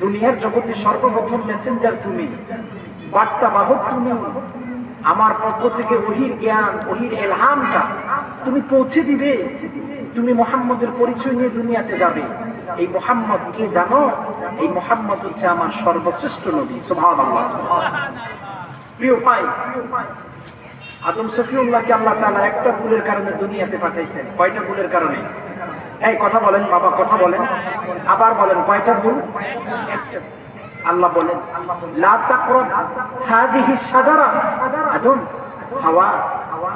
দুনিয়ার জগতে সর্বপ্রথম মেসেঞ্জার তুমি। বার্তা বাহক তুমি। আমার পক্ষ থেকে ওহির জ্ঞান, ওহির এলহামটা তুমি পৌঁছে দিবে। তুমি মোহাম্মদের পরিচয় নিয়ে দুনিয়াতে যাবে। এই মোহাম্মদ কে জানো? এই মোহাম্মদ হচ্ছে আমার সর্বশ্রেষ্ঠ নবী। সুবহান আল্লাহ প্রিয় ভাই, আদম সফিউল্লাহকে আল্লাহ তাআলা একটা ভুলের কারণে দুনিয়াতে পাঠাইছেন। কয়টা ভুলের কারণে? এই, কথা বলেন, বাবা, কথা বলেন। আবার বলেন, কয়টা ভুল? আল্লাহ বলেন আদম, হাওয়া,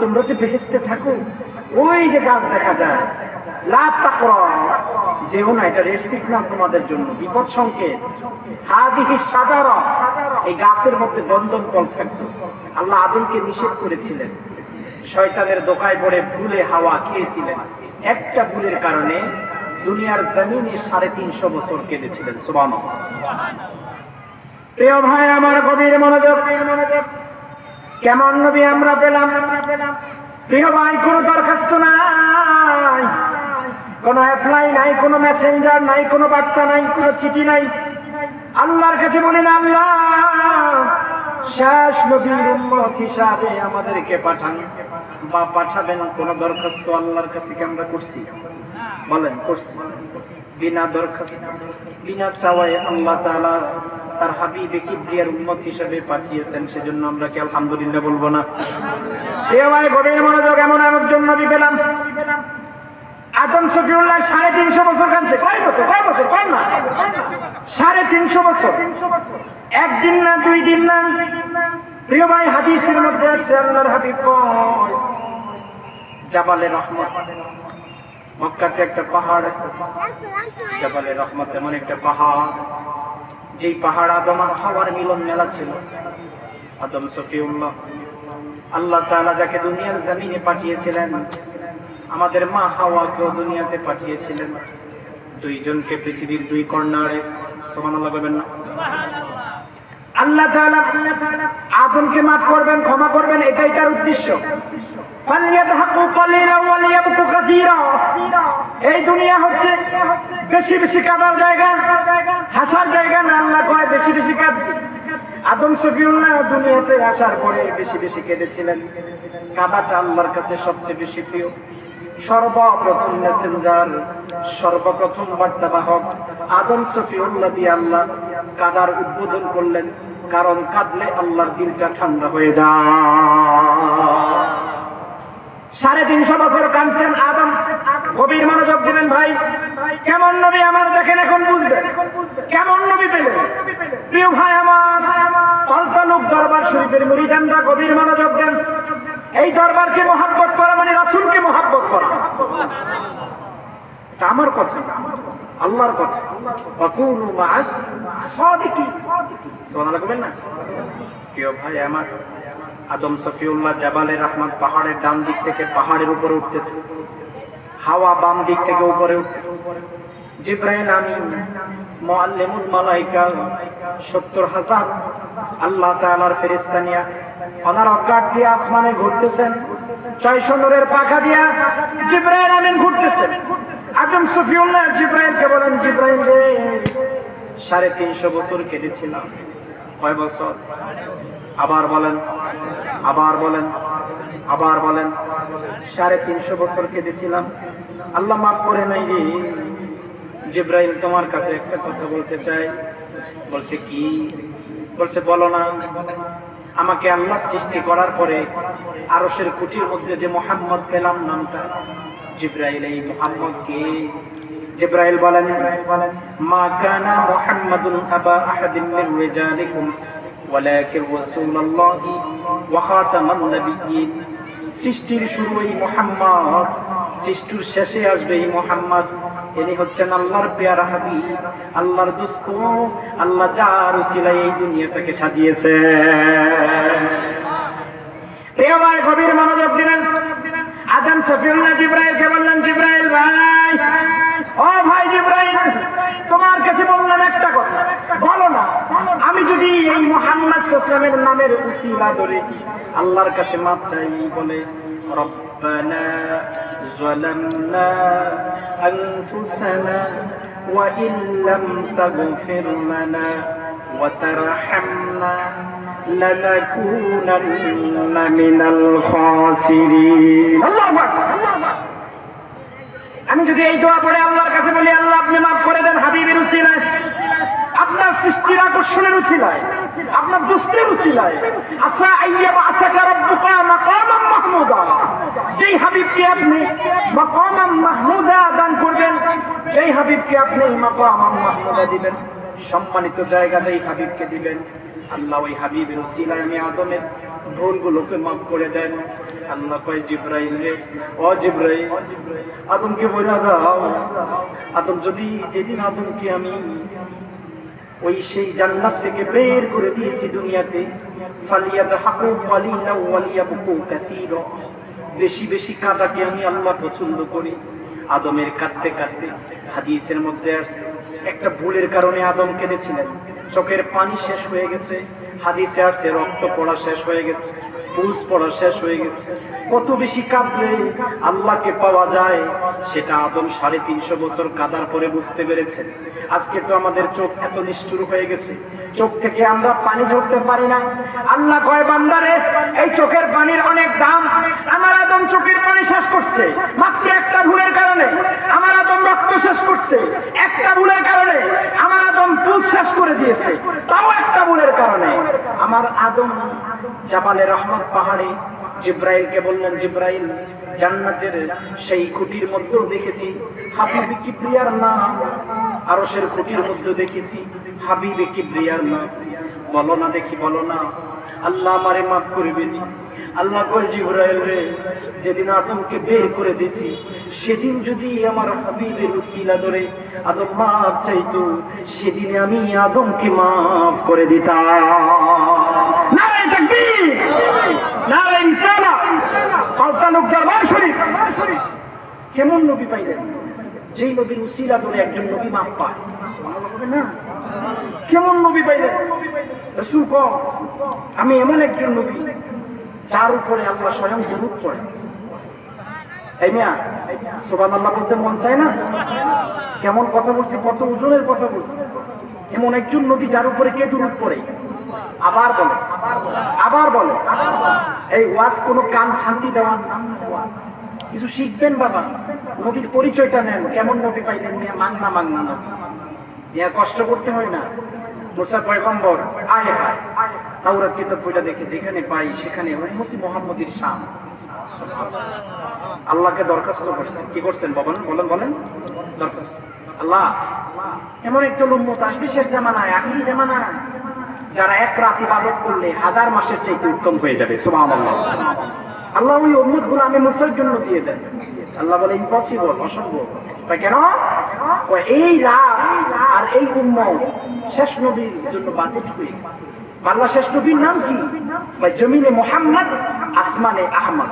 তোমরা যে বেহেশতে থাকো, ওই যে গাছ দেখা যায়। এটা না তোমাদের জন্য, বিপদ এই গাছের মধ্যে বন্ধন থাকতো। আল্লাহ আদমকে নিষেধ করেছিলেন। শয়তানের দোকায় পড়ে ভুলে হাওয়া খেয়েছিলেন। একটা ভুলের কারণে দুনিয়ার জমিনে সাড়ে তিনশো বছর কেঁদেছিলেন সুবাম প্রিয় ভাই, আমার গভীর মনোযোগ, কেমন নবী আমরা পেলাম? প্রিয় ভাই, কোনো দরখাস্ত নাই, কোনো অ্যাপ্লাই নাই, কোনো মেসেঞ্জার নাই, কোনো বার্তা নাই, কোনো চিঠি নাই। আল্লাহর কাছে বলেন আল্লাহ, শেষ নবীর উম্মত হিসাবে আমাদেরকে পাঠান। বা পাঠাবেন কোন দরখাস্ত আল্লাহর কাছে কি আমরা করছি? বলেন, করছি। বিনা দরখাস্ত, বিনা চাওয়ায় আল্লাহ তাআলা তার হাবিবে কিবরিয়ার উম্মত হিসাবে পাঠিয়েছেন, সেজন্য আমরা কি আলহামদুলিল্লাহ বলব না? এ ভাই, গভীর মনোযোগ, এমন একজন নবী পেলাম। আদম শফিউল্লাহ সাড়ে তিনশো বছর কাঁদছে। কয় বছর? কয় বছর? কয় না সাড়ে তিনশো বছর। একদিন না, দুই দিন না। প্রিয় ভাই, হাদিসের মধ্যে আসছে আল্লাহর হাবিব কয় জাবালে রহমত। মক্কাতে একটা পাহাড় আছে, জাবালে রহমত এমন একটা পাহাড়, যেই পাহাড় আদম আর হাওয়ার মিলন মেলা ছিল। আদম শফিউল্লাহ আল্লাহ তাআলা যাকে দুনিয়ার জমিনে পাঠিয়েছিলেন, আমাদের মা হাওয়াকেও দুনিয়াতে পাঠিয়েছিলেন। দুইজনকে পৃথিবীর দুই কর্নারে সমান আল্লাহ করবেন না? আল্লাহ তাআলা আদমকে মাফ করবেন, ক্ষমা করবেন, এটাই তার উদ্দেশ্য। এই দুনিয়া হচ্ছে বেশি বেশি কাদার জায়গা, হাসার জায়গা না আল্লাহ কয় বেশি বেশি কাঁদ। আদম সফিউল্লাহ দুনিয়াতে আসার পরে বেশি বেশি কেঁদেছিলেন। কাদাটা আল্লাহর কাছে সবচেয়ে বেশি প্রিয়। সর্বপ্রথম মেসেঞ্জার সর্বপ্রথম বার্তাবাহক আদম সফিউল্লাহ দিয়ে আল্লাহ কাদার উদ্বোধন করলেন। কারণ কাঁদলে আল্লাহর দিলটা ঠান্ডা হয়ে যায়। সাড়ে তিনশো বছর কাঁদছেন আদম। গভীর মনোযোগ দিবেন ভাই। কেমন নবী আমার দেখেন এখন বুঝবেন কেমন নবী পেলেন? প্রিয় ভাই আমার পাল্টালুক দরবার শরীফের মুরিদানরা গভীর মনোযোগ দেন। এই দরবারকে মহাব্বত করা মানে রাসুলকে মহাব্বত করা। আমার কথা, আল্লাহর কথা। অকুনু মাস সাদিকি সুবহানাল্লাহ কবেন না? প্রিয় ভাই আমার আদম সফিউল্লাহ জাবালে রহমত পাহাড়ের ডান দিক থেকে পাহাড়ের উপরে উঠতেছে। হাওয়া বাম দিক থেকে উপরে উঠতেছে। জিব্রাইল আমিন মালাইকা 70 হাজার। আল্লাহ তাআলার ফেরেশতা নিয়া ওনার দিয়ে আসমানে ঘুরতেছেন। ছয়শো নূরের পাখা দিয়া জিব্রাইল আমিন ঘুরতেছেন। আদম সফিউল্লাহ জিব্রাইলকে বলেন, জিব্রাইল রে, সাড়ে তিনশো বছর কেটেছিলাম। কয় বছর? আবার বলেন আবার বলেন আবার বলেন, সাড়ে তিনশো বছর কেটেছিলাম আল্লাহ মাফ করে নাই রে। জিব্রাইল তোমার কাছে একটা কথা বলতে চাই বলছে কি? বলছে, বলো না, আমাকে আল্লাহ সৃষ্টি করার পরে আরশের কুটির মধ্যে যে মোহাম্মদ পেলাম নামটা, জিব্রাইল, এই মোহাম্মদ কে? জিব্রাইল বলেন, মা কানা মুহাম্মাদুন আবা আহাদিন মিন রিজালিকুম। ওয়ালাকিন রাসূলুল্লাহি ওয়া খাতামান নাবিয়্যিন। সৃষ্টির শুরু এই মোহাম্মদ, সৃষ্টির শেষে আসবে এই মোহাম্মদ। ইনি হচ্ছেন আল্লাহর পেয়ারা হাবিব, আল্লাহর দোস্ত, আল্লাহ যার উসিলায় এই দুনিয়াটাকে সাজিয়েছে প্রিয় ভাই, গভীর মনোযোগ দিলেন। আদম, সফিউল্লাহ জিব্রাইলকে বললেন, জিব্রাইল ভাই, ও ভাই জিব্রাইল, তোমার কাছে বললাম একটা কথা। আমি যদি এই মোহাম্মদ সাল্লামের নামের উসিলা ধরে আল্লাহর কাছে মাপ চাই বলে রব্বানা ظلمنا أنفسنا وإن لم تغفر لنا وترحمنا لنكونن من الخاسرين الله أكبر আমি যদি এই দোয়া পড়ে আল্লাহর কাছে বলি আল্লাহ আপনি মাফ করে দেন হাবিবের উসিলায় আপনার সৃষ্টির আকর্ষণের উসিলায় আপনার দুষ্টের উসিলায় আসা আইয়াব আসাকা রাব্বুকা মাকামাম মাহমুদা। যেই হাবিবকে আপনি মাকামাম মাহমুদা দান করবেন, যেই হাবিবকে আপনি মাকামাম মাহমুদা দিবেন, সম্মানিত জায়গা যেই হাবিবকে দিবেন, আল্লাহ ওই হাবিবের উসিলায় আমি আদমের ভুলগুলোকে মাফ করে দেন। আল্লাহ কয়, জিব্রাইল রে, ও জিব্রাইল, আদমকে বইলা দাও। আদম যদি যেদিন আদমকে আমি ওই সেই জান্নাত থেকে বের করে দিয়েছি দুনিয়াতে। ফালিয়াদহাকু কালিলা ওয়ালিয়াবকু কাসীরা। বেশি বেশি কাঁদাকে আমি আল্লাহ পছন্দ করি। আদমের কাঁদতে কাঁদতে হাদিসের মধ্যে আসছে, একটা ভুলের কারণে আদম কেঁদেছিলেন। চোখের পানি শেষ হয়ে গেছে, হাদিসে আসছে, রক্ত পড়া শেষ হয়ে গেছে পুরুষ পড়া শেষ হয়ে গেছে। কত বেশি কাঁদলে আল্লাহকে পাওয়া যায়, সেটা আদম সাড়ে তিনশো বছর কাদার পরে বুঝতে পেরেছেন। আজকে তো আমাদের চোখ এত নিষ্ঠুর হয়ে গেছে। চোখ থেকে আমরা পানি ঝরতে পারি না। আল্লাহ কয়, বান্দারে, এই চোখের পানির অনেক দাম। আমার আদম চোখের পানি শেষ করছে, মাত্র একটা ভুলের কারণে। আমার আদম রক্ত শেষ করছে, একটা ভুলের কারণে। আমার আদম পুষ শেষ করে দিয়েছে, তাও একটা ভুলের কারণে। আমার আদম জাবালে রহমত পাহাড়ে জিব্রাইলকে বললেন জিব্রাইল, জান্নাতের সেই খুঁটির মধ্যেও দেখেছি। হাবিবি কিবরিয়ার নাম, আরশের খুঁটির মধ্যে দেখেছি। হাবিবে কিবরিয়ার নাম, বলো না দেখি, বলো না। আল্লাহ আমারে মাফ করবেনি। আল্লাহ কয়, জিব্রাইল রে, যেদিন আদমকে বের করে দিয়েছি, সেদিন যদি আমার হাবিবের উসিলা ধরে আদম মাফ চাইতো, সেদিনে আমি আদমকে মাফ করে দিতাম। নারায় তাকবীর! নারায় দরবার শরীফ। কেমন নবী পাইলেন? যেই নবীর ধরে একজন নবী মাপ পায়। কেমন নবী পাইলেন? আমি এমন একজন নবী, যার উপরে আল্লাহ স্বয়ং দুরুদ পড়ে। এই মিয়া সোবান আল্লাহ বলতে মন চায় না? কেমন কথা বলছি, কত ওজনের কথা বলছি। এমন একজন নবী যার উপরে কে দুরুদ পড়ে? আবার বলে আবার বলে। এই ওয়াজ কোনো কান শান্তি দেওয়ার নাম ওয়াজ। কিছু শিখবেন বাবা। নবীর পরিচয়টা নেন। কেমন নবী পাইলেন মিয়া মাংনা মাংনা নবী। মিয়া কষ্ট করতে হয় না। মুসা পয়গম্বর, আয় হায়। তাওরাত কিতাব বইটা দেখে যেখানে পাই সেখানে উম্মতি মোহাম্মদের শাম আল্লাহকে দরখাস্ত করছেন। কি করছেন বলেন বলেন বলেন। দরখাস্ত। আল্লাহ, এমন একজন উম্মত আসবে শেষ জামানায় আখিরি জামানায়। যারা এক রাত ইবাদত করলে হাজার মাসের চাইতে উত্তম হয়ে যাবে, সুবহানাল্লাহ। আল্লাহ ওই উম্মতগুলো আমি মুসার জন্য দিয়ে দেন। আল্লাহ বলে, ইম্পসিবল, অসম্ভব। কয় কেন? এই রাত আর এই উম্মত শেষ নবীর জন্য বাজেট হয়ে গেছে। আল্লাহ শেষ নবীর নাম কি? জমিনে মোহাম্মদ, আসমানে আহমদ।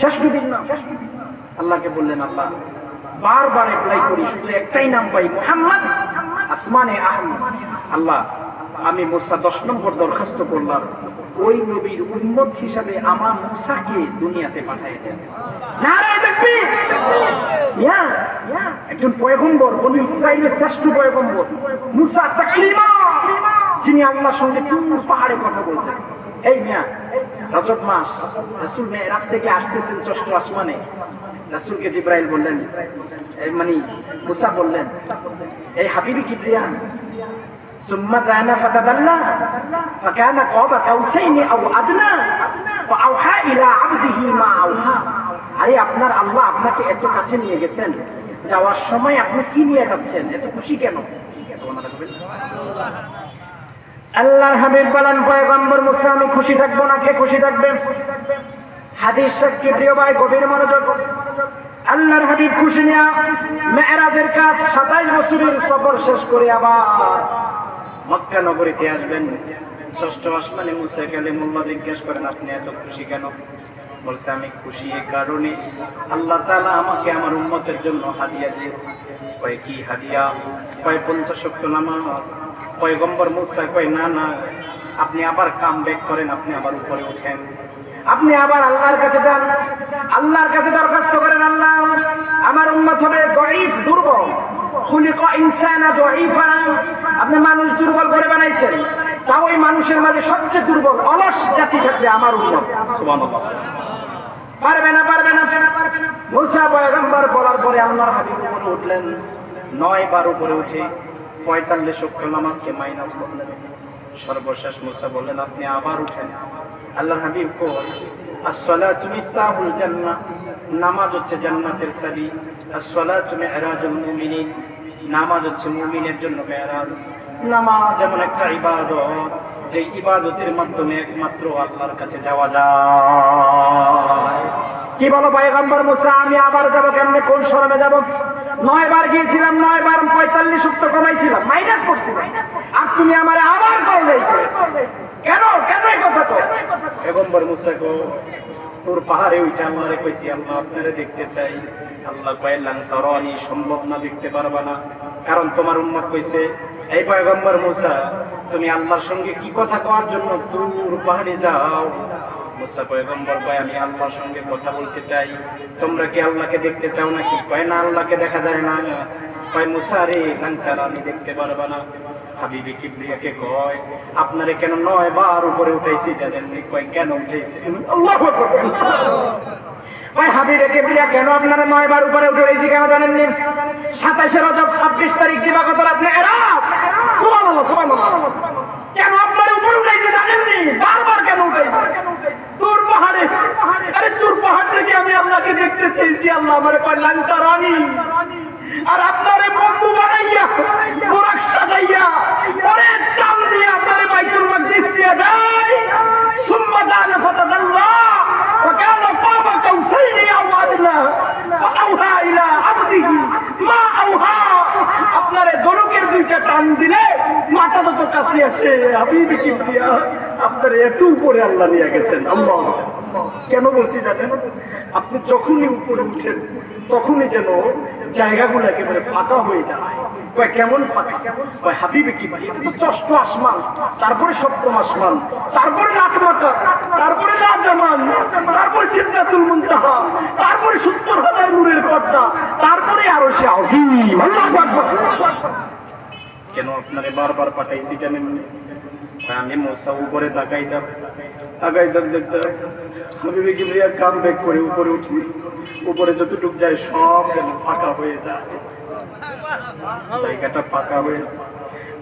শেষ নবীর নাম। আল্লাহকে বললেন, আল্লাহ, বারবার অ্যাপ্লাই করি, শুধু একটাই নাম পাই, মোহাম্মদ আসমানে আহমদ। আল্লাহ, আমি মুসা দশ নম্বর দরখাস্ত করলাম। ওই নবীর উন্মত হিসাবে আমার মুসাকে দুনিয়াতে পাঠাই দেন। একজন পয়গম্বর, বনু ইসরায়েলের শ্রেষ্ঠ পয়গম্বর, মুসা তাকলিমা! যিনি আল্লাহর সঙ্গে তুর পাহাড়ে কথা বলতেন। এই মিয়া, রজব মাস, রাসূল মেরাজ থেকে আসতেছেন ষষ্ঠ আসমানে। রাসূলকে জিব্রাইল বললেন এই মানে মুসা বললেন এই হাবিবি কিবরিয়ান ثم دنا فتدلى فكان قاب قوسين او ادنى فاوحى الى عبده ما اوحى আরে আপনার আল্লাহ আপনাকে এত কাছে নিয়ে গেছেন যাওয়ার সময় আপনি কি নিয়ে যাচ্ছেন এত খুশি কেন আল্লাহর হাবিব বলেন পয়গম্বর মুসা আমি খুশি থাকবো না কে খুশি থাকবে হাদিস সাক্ষী প্রিয় ভাই গভীর মনোযোগ আল্লাহর হাবিব খুশি নিয়া মেয়েরাজের কাজ সাতাইশ বছরের সফর শেষ করে আবার মক্কা নগরীতে আসবেন। ষষ্ঠ আসমানে মুসা কালিমুল্লাহ জিজ্ঞেস করেন, আপনি এত খুশি কেন? বলছে, আমি খুশি এ কারণে আল্লাহ তাআলা আমাকে আমার উম্মতের জন্য হাদিয়া দিয়েছে। কয়, কি হাদিয়া? কয়, পঞ্চাশ নামাজ। পয়গম্বর মুসা কয়, না না। আপনি আবার কাম ব্যাক করেন, আপনি আবার উপরে উঠেন। আপনি আবার আল্লাহর কাছে যান। আল্লাহর কাছে দরখাস্ত করেন, আল্লাহ, আমার উন্মত হবে গরিব দুর্বল। খুলিক ইনসানা দঈফা। আপনি মানুষ দুর্বল করে বানাইছেন। তাও ওই মানুষের মাঝে সবচেয়ে দুর্বল, অলস জাতি থাকবে আমার উন্মত পারবে না পারবে না। মুসা পয়গম্বর বলার পরে আল্লাহর হাবিব উপরে উঠলেন। নয় বার উপরে উঠে পঁয়তাল্লিশ অক্ষ নামাজকে মাইনাস করলেন। সর্বশেষ মুসা বললেন, আপনি আবার উঠেন। আল্লাহর হাবিব কই আসসালাতু মিফতাহুল জান্নাহ। নামাজ হচ্ছে জান্নাতের চাবি। আসসালাতু মিরাজুল মুমিনিন। নামাজ হচ্ছে মুমিনের জন্য মেরাজ। নামাজ যেমন একটা ইবাদত যে ইবাদতের মাধ্যমে একমাত্র আল্লাহর কাছে যাওয়া যায়। কি বলো পয়গম্বর মুসা, আমি আবার যাব কেমনে? কোন শরমে যাব? নয় বার গিয়েছিলাম নয় বার পঁয়তাল্লিশ উক্ত কমাইছিলাম, মাইনাস করছিলাম। তুমি আমার আবার কল কেন? কেন কথা তো পয়গম্বর মুসা তোর পাহাড়ে ওইটা আল্লাহরে কইছি, আল্লাহ আপনারে দেখতে চাই। আল্লাহ কইলাম তরনি, সম্ভব না, দেখতে পারবা না। কারণ তোমার উম্মত কইছে, এই পয়গম্বর মুসা, তুমি আল্লাহর সঙ্গে কি কথা কওয়ার জন্য দূর পাহাড়ে যাও? মুসা পয়গম্বর কয়, আমি আল্লাহর সঙ্গে কথা বলতে চাই। তোমরা কি আল্লাহকে দেখতে চাও নাকি? কয়, না, আল্লাহকে দেখা যায় না। কয়, মুসা রে লাঙ্কার আমি দেখতে পারবা না। হাবিবি কিবরিয়াকে কয়, আপনারে কেন নয় বার উপরে উঠাইছি জানেননি কয়, কেন উঠাইছি? ওই হাবিবে কিবরিয়া কেন আপনারা নয় বার উপরে কেন জানেননি সাতাশে রজব, ছাব্বিশ তারিখ দিবাগত আপনি সুবহানাল্লাহ কেন আপনার উপরে উঠাইছি জানেননি বারবার কেন উঠাইছি? তোর পাহাড়ে। আরে তোর পাহাড় থেকে আমি আল্লাহকে দেখতে চেয়েছি, আল্লাহ আমার লাঙ্কা রানী আর আপনার এই বন্ধু বানাইয়া পোরাক সাজাইয়া পরে দাম দিয়ে আপনার বাইতুল মাকদিস দিয়ে যায় সুম্মা দান ফাতাদাল্লাহ فكان قاب قوسين او ادنى فاوحى الى عبده ما اوحى আপনার দরকের দুইটা টান দিলে মাথা তো কাছে আসে হাবিব কিবরিয়া আপনার এত উপরে আল্লাহ নিয়ে গেছেন আল্লাহ কেন বলছি জানেন আপনি যখনই উপরে উঠেন তখনই যেন জায়গাগুলো একেবারে ফাঁকা হয়ে যায়। কয়, কেমন ফাঁকা? কয়, হাবিবে কি এটা তো ষষ্ঠ আসমান, তারপরে সপ্তম আসমান, তারপরে মাতা তারপরে রাজামান, তারপরে সিদ্ধাতুল মুনতাহা, তারপরে সত্তর হাজার নূরের পর্দা, তারপরে আরও সে আজিম কেন আপনারে বারবার পাঠাইছি জানেন আমি মোসা উপরে তাকাইতাম। তাকাইতাম দেখতাম হাবিবে কিবরিয়া কাম ব্যাক করে উপরে উঠি। উপরে যতটুক যায় সব যেন ফাঁকা হয়ে যায়। জায়গাটা ফাঁকা হয়ে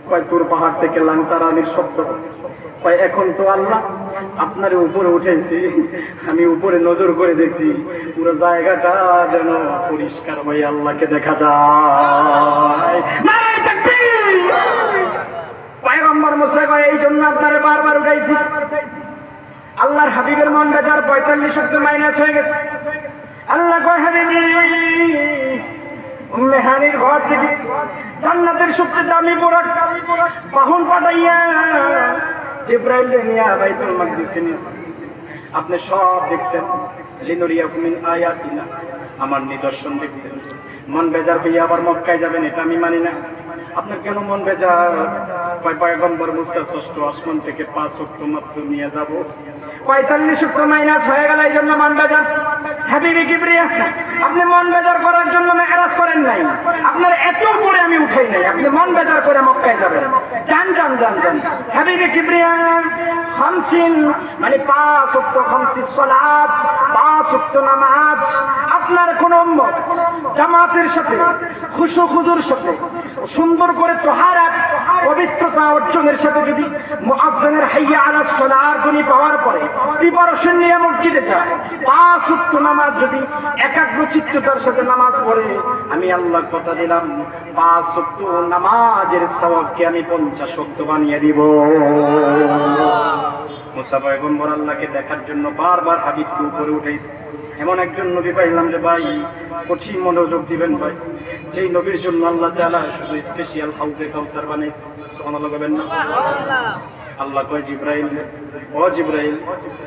কয়, তোর পাহাড় থেকে লাংতা রানীর শব্দ। কয়, এখন তো আল্লাহ আপনার উপরে উঠেছি। আমি উপরে নজর করে দেখছি। পুরো জায়গাটা যেন পরিষ্কার হয়ে আল্লাহকে দেখা যায়। আল্লাহর হাবিবের মন বেজার পঁয়তাল্লিশ শব্দ মাইনাস হয়ে গেছে। আল্লাহ কয়, হাবিবি মেহানির ঘর থেকে জান্নাতের সবচেয়ে দামি বাহন পাঠাইয়া আপনি সব দেখছেন। লিনুরিয়া কুমিন আয়াতিনা। আমার নিদর্শন দেখছেন। মন বেজার হইয়া আবার মক্কায় যাবেন, এটা আমি মানি না। আপনার কেন মন বেজার? পয়গম্বর মুসা ষষ্ঠ আসমান থেকে পাঁচ অক্ট মাত্র নিয়ে যাব। পঁয়তাল্লিশ অক্ট মাইনাস হয়ে গেল এই জন্য মন যান হ্যাপি কিবরিয়া আপনি মন বেজার করার জন্য মেহরাজ করেন নাই। আপনার এত করে আমি উঠাই নাই। আপনি মন বেজার করে মক্কায় যাবেন। যান যান যান যান। হাবিবি কিবরিয়া, খামসিন মানে পাঁচ অক্ট খামসিস সালাত, পাঁচ অক্ট নামাজ। আপনার কোন উম্মত জামাতের সাথে, খুশু খুজুর সাথে, সুন্দর করে তোহারাত, পবিত্রতা অর্জনের সাথে যদি মুআজ্জিনের হাইয়া আলা সালার ধ্বনি পাওয়ার পরে প্রিপারেশন নিয়ে মসজিদে যায়, পাঁচ উক্ত নামাজ যদি একাগ্র চিত্ততার সাথে নামাজ পড়ে, আমি আল্লাহ কথা দিলাম, পাঁচ উক্ত নামাজের সওয়াবকে আমি পঞ্চাশ উক্ত বানিয়ে দিব। দেখার জন্য বারবার উঠাইছে এমন একজন নবী ভাই, কঠিন মনোযোগ দিবেন ভাই। যেই জন্য আল্লাহ শুধু হাউজে কাউসার বানাইছে। না? আল্লাহ কয় জিব্রাইল, ও জিব্রাইল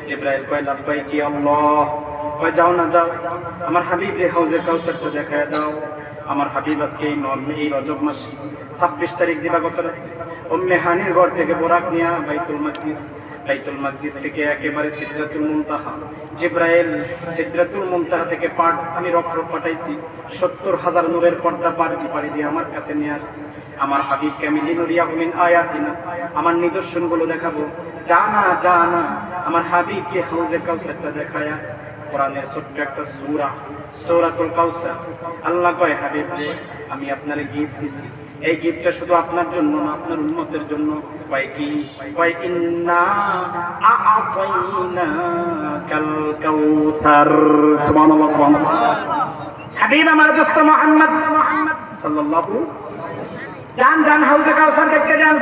জিব্রাইল কয়, লাভ কয় কি আল্লাহ? কয়, যাও না, যাও। আমার হাবিব রে হাউজে কাউসারটা দেখায় দাও। আমার হাবিব আজকে এই এই রজব মাস ছাব্বিশ তারিখ দিবাগত উম্মে হানির ঘর থেকে বোরাক নিয়া বাইতুল মাকদিস বাইতুল মাকদিস থেকে একেবারে সিদ্ধাতুল মুমতাহা জিব্রাইল সিদ্ধাতুল মুনতাহা থেকে পাট আমি রফ রফ ফাটাইছি। সত্তর হাজার নূরের পর্দা পার পাড়ি দিয়ে আমার কাছে নিয়ে আসছি। আমার হাবিবকে আমি লিনুরিয়া মিন আয়াতিনা, আমার নিদর্শনগুলো দেখাবো। জানা জানা, আমার হাবিব হাবিবকে হাউজে কাউসারটা দেখায়া। কোরআনের ছোট্ট একটা সূরা, সূরাতুল কাউসার। আল্লাহ কয়, হাবিব রে, আমি আপনারে গিফট দিছি। এই গিফটটা শুধু আপনার জন্য না, আপনার উন্মতের জন্য। কয় কি? কয়, ইন্না আআতাইনা কাল কাউসার। সুবহানাল্লাহ সুবহানাল্লাহ। হাবিব, আমার দোস্ত মুহাম্মদ সাল্লাল্লাহু যান যান, হাউজে কাউসার দেখতে যান।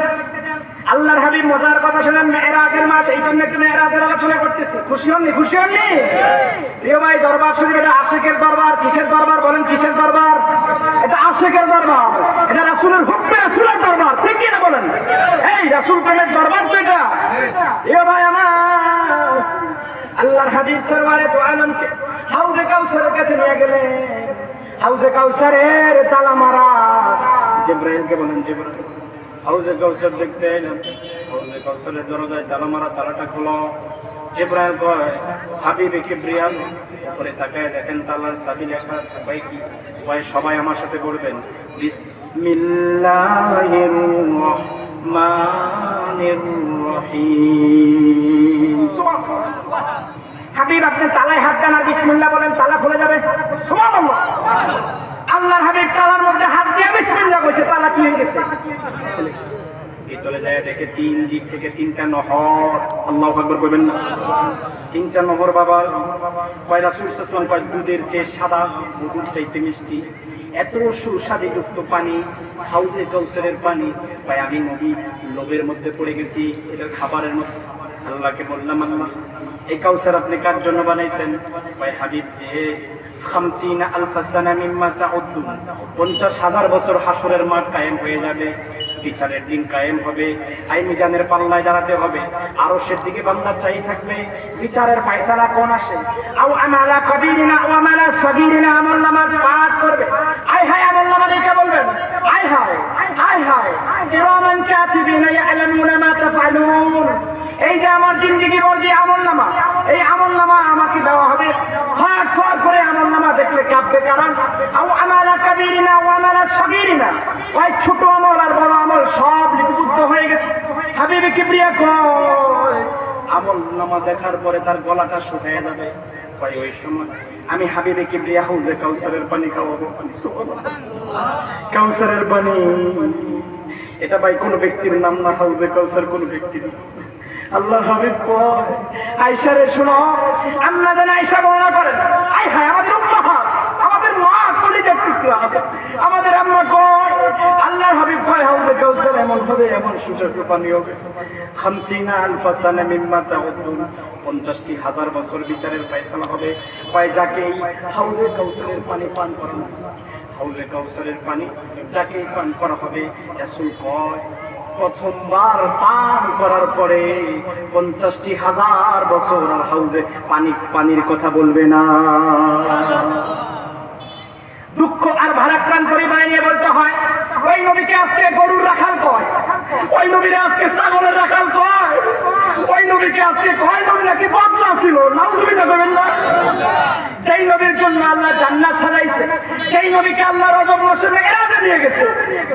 আল্লাহর হাবিব মজার কথা শুনেন মেহরাজের মাস, এই জন্য একটু মেহরাজের আলোচনা করতেছি। খুশি হননি? খুশি হননি? প্রিয় ভাই, দরবার শরীফ, এটা আশেকের দরবার। কিসের দরবার বলেন? কিসের দরবার? এটা আশেকের দরবার। এটা রাসূলের হুকমে রাসূলের দরবার। ঠিক কি না বলেন? এই রাসূল প্রেমের দরবার তো এটা। প্রিয় ভাই আমার, আল্লাহর হাবিব সরওয়ারে তো আলমকে হাউজে কাউসারের কাছে নিয়ে গেলেন। হাউজে কাউসারের তালা মারা। জিব্রাইলকে বলেন, জিব্রাইল, হাউজে কাউসার দেখতে এলাম হাউজে কাউসারের দরজায় তালা মারা, তালাটা খোলো। জিব্রাইল কয়, হাবিবে কিবরিয়াল। উপরে তাকায় দেখেন তালার সাবি লেখা ভাই কি কয় সবাই আমার সাথে বলবেন বিসমিল্লাহির রহমানির রহিম। হাবিব, আপনি তালায় হাত দেন আর বিসমিল্লাহ বলেন, তালা খুলে যাবে। সুবহানাল্লাহ। আল্লাহর হাবিব তালার মধ্যে হাত দিয়ে বিসমিল্লাহ কইছে, তালা কি গেছে। দেখে তিন দিক থেকে নহর। না। তিনটা নহর বাবা, কয় দুধের চেয়ে সাদা চাইতে মিষ্টি। এত সুস্বাদুযুক্ত পানি, হাউজে কাউসারের পানি। ভাই, আমি নবী, লোভের মধ্যে পড়ে গেছি, এটার খাবারের মধ্যে আল্লাহকে বললাম, আল্লাহ, এই কাউসার আপনি কার জন্য বানাইছেন? ভাই, হাবিব পঞ্চাশ হাজার বছর মাঠ কায়েম হয়ে যাবে, বিচারের দিন কায়েম হবে পাল্লায় দাঁড়াতে হবে। আরশের দিকে বান্দা চাই থাকবে বিচারের কোন আসে? আও আমালা আও আমালা আমল নামাজ পাঠ করবে। আই আমল নামা দেখে বলবেন আই আই কিরামান মা এই যে আমার জিন্দেগি বর যে আমল নামা, এই আমল নামা আমাকে দেওয়া হবে ফাট ফাট করে আমল নামা দেখলে কাঁপবে কারণ, আও আমালা কাবিরিনা ও আমালা সগিরিনা। ওই ছোট আমল আর বড় আমল সব লিপিবদ্ধ হয়ে গেছে। হাবিবে কিবরিয়া কয়, আমল নামা দেখার পরে তার গলাটা শুকিয়ে যাবে। কয়, ওই সময় আমি হাবিবে কিবরিয়া হাউজে কাউসারের পানি খাওয়াবো। কাউসারের পানি এটা ভাই কোন ব্যক্তির নাম না, হাউজে কাউসার কোন ব্যক্তির। আল্লাহ হাবিব কয় আয়সারে শুনো আল্লাহ আয়সা বর্ণনা করেন। আই হায়, আমাদের আমাদের আম্মা কয়? আল্লাহ হাবিব কয়, হাউজে কাউসার, এমন হবে, এমন সুযোগ্য পানি হবে খামসিনা আলফা সানা মিম্মা তাউদ্দুন। পঞ্চাশটি হাজার বছর বিচারের ফয়সালা হবে। কয়, যাকে এই হাউজে কাউসারের পানি পান করানো হাউজে কাউসারের পানি যাকে পান করা হবে, রাসূল কয়, প্রথমবার পান করার পরে পঞ্চাশটি হাজার বছর আর হাউজে পানি, পানির কথা বলবে না। দুঃখ আর ভারাক্রান্ত হৃদয় নিয়ে বলতে হয়, ওই নবীকে আজকে গরুর রাখাল কয়, ওই নবীরে আজকে ছাগলের রাখাল কয়, ওই নবীকে আজকে কয় নবী নাকি বদলা ছিল, নাউজুবিল্লাহ করবেন না? যেই নবীর জন্য আল্লাহ জান্নাত সাজাইছে, যেই নবীকে আল্লাহ রজব মাসে এরাতে নিয়ে গেছে,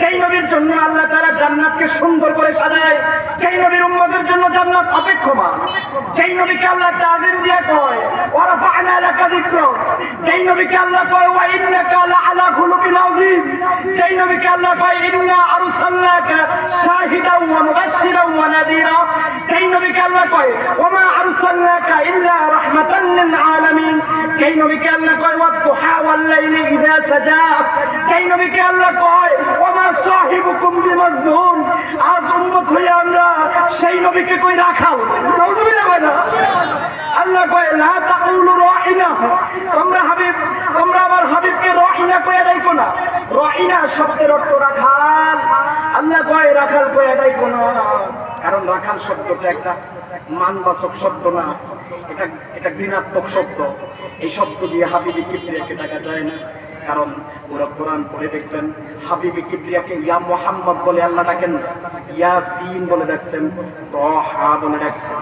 যেই নবীর জন্য আল্লাহ তারা জান্নাতকে সুন্দর করে সাজায়, যেই নবীর উম্মতের জন্য জান্নাত অপেক্ষমান, যেই নবীকে আল্লাহ তাজিম দিয়ে কয় ওয়ারাফা'না লাকা যিকরাক যেই নবীকে আল্লাহ কয়, ওয়া ইন্নাকা লাআলা খুলুকিন আযীম। যেই নবীকে আল্লাহ ইন্না আরসালনাকা শাহিদাও ওয়া নাযীরা যেই নবীকে কয় ওয়া মা আরসালনাকা ইল্লা রাহমাতাল লিল আলামিন। যেই কয় ওয়া দুহা ওয়াল নবীকে আল্লাহ কয় ওয়া মা সাহিবুকুম বিমজনুন। আমরা সেই নবীকে কই রাখাও? নাউজুবিল্লাহ কয় না। আল্লাহ কয়, লা তাকুলু রাইনা তোমরা হাবিব, তোমরা আমার হাবিবকে রাইনা কইয়া দাইকো না। রাইনা শব্দের অর্থ রাখাল। আল্লাহ কয়, রাখাল কইয়া দাইকো না। কারণ রাখাল শব্দটা একটা মানবাচক শব্দ না। এটা এটা ঘৃণাত্মক শব্দ। এই শব্দ দিয়ে হাবিবি কিপ্রিয়াকে দেখা যায় না। কারণ ওরা কোরআন পড়ে দেখবেন। হাবিবি কিবরিয়াকে ইয়া মোহাম্মদ বলে আল্লাহ ডাকেন ইয়া সিন বলে ডাকছেন, তহা বলে ডাকছেন,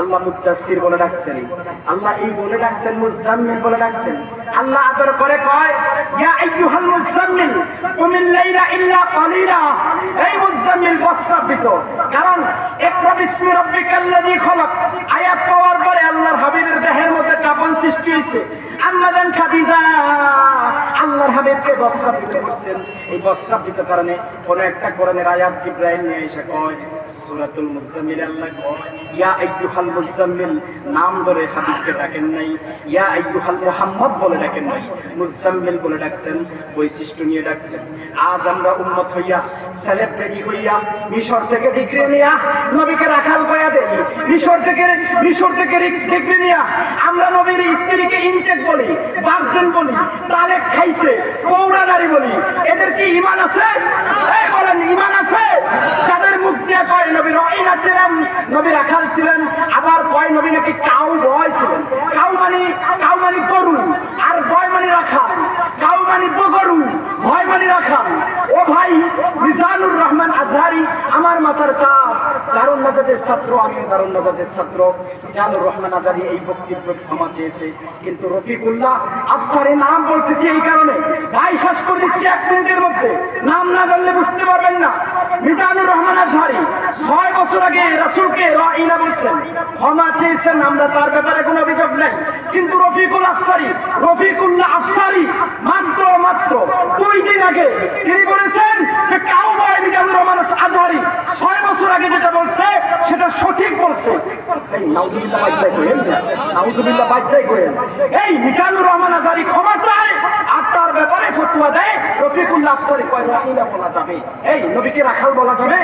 আল্লাহ মুদাসির বলে ডাকছেন, আল্লাহ এই বলে ডাকছেন, মুজাম্মিল বলে ডাকছেন। আল্লাহ আদর করে কয়, ইয়া আইয়ুহাল মুজাম্মিল, কুমিল লাইলা ইল্লা কালিলা। এই মুজাম্মিল, বস্ত্রাবৃত। কারণ, ইকরা বিসমি রাব্বিকাল্লাযী খলাক। আয়াত পাওয়ার পরে আল্লাহর হাবিবের দেহের মধ্যে কাপন সৃষ্টি হয়েছে আম্মাদান খাদিজা। আল্লাহর হাবিবকে বস্ত্রাবৃত করছেন। এই বস্ত্রাবৃত কারণে কোন একটা কোরআনের আয়াত ইব্রাহিম নিয়ে এসে কয় সূরাতুল মুজাম্মিল, আল্লাহ ইয়া আইয়ুহাল মুজাম্মিল নাম ধরে হাবিবকে ডাকেন নাই। ইয়া আইয়ুহাল মুহাম্মদ বলে ডাকেন নাই। মুজাম্মিল বলে ডাকছেন, বৈশিষ্ট্য নিয়ে ডাকছেন। আজ আমরা উম্মত হইয়া সেলিব্রিটি হইয়া, মিশর থেকে ডিগ্রি নিয়া, নবীকে রাখাল পায়া দেই। মিশর থেকে মিশর থেকে ডিগ্রি নিয়া, আমরা নবীর স্ত্রীকে ইনটেক বলি বার্জেন বলি তালেক খাইছে পৌরাদারি বলি। এদের কি ইমান আছে? বলেন ইমান আছে? তাদের মুখ দিয়ে কয় নবী রহিনা ছিলেন নবী রাখাল ছিলেন, আবার কয় নবী নাকি কাউ বয় ছিলেন। কাউ মানে কাউ মানে গরু, আর বয় মানে রাখাল। কাউ মানে গরু ভয় মানে রাখাল। ও ভাই, মিজানুর রহমান আজহারি, আমার মাথার কাজ দারুণ নাজাদের ছাত্র, আমি দারুণ নাজাদের ছাত্র। মিজানুর রহমান আজহারি এই বক্তব্য ক্ষমা চেয়েছে। কিন্তু রফিকুল্লাহ, আফসারে নাম বলতেছি এই কারণে। ভাই, শেষ করে দিচ্ছি এক মিনিটের মধ্যে। নাম না জানলে বুঝতে পারবেন না। মিজানুর রহমান আজহারি, ছয় বছর আগে রাসূলকে রাইনা বলছেন। ক্ষমা চেয়েছেন, আমরা তার ব্যাপারে কোনো অভিযোগ নাই। কিন্তু রফিকুল আফসারি রফিকুল্লাহ আফসারি, মাত্র মাত্র দুই দিন আগে তিনি বলেছেন যে কাউ বয় মিজানুর রহমান আজহারি ছয় বছর আগে যেটা বলছে, সেটা সঠিক বলছে। এই মিজানুর রহমান আজহারি ক্ষমা চায়, আর তার ব্যাপারে ফতুয়া দেয় রফিকুল্লাহ আফসারি। কয় রাহিনা বলা যাবে? এই, নবীকে রাখাল বলা যাবে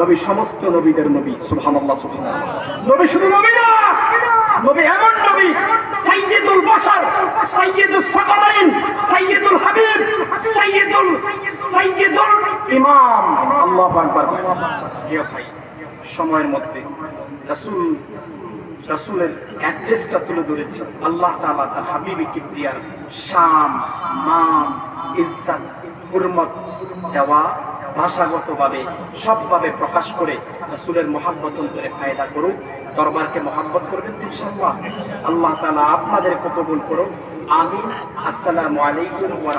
নবী সমস্ত নবীদের নবী, সুবহানাল্লাহ সুবহানাল্লাহ। নবী শুধু নবী না, নবী এমন নবী, সাইয়্যিদুল সাকালাইন সাইয়্যিদুল হাবিব, সাইয়্যিদুল সাইয়্যিদুল ইমাম। আকবার ভাই, সময়ের মধ্যে রাসূল, রাসূলের অ্যাড্রেসটা তুলে ধরেছে। আল্লাহ তাআলা তার হাবিবি কিবরিয়ার শান মান ইজ্জত, হুরমত, দেওয়া ভাষাগতভাবে সবভাবে প্রকাশ করে রাসুলের মহাব্বত অন্তরে ফায়দা করুক, দরবারকে মহাব্বত করবেন ইনশাআল্লাহ। আল্লাহ তালা আপনাদেরকে কবুল করুক। আমি আসসালামু আলাইকুম ওয়া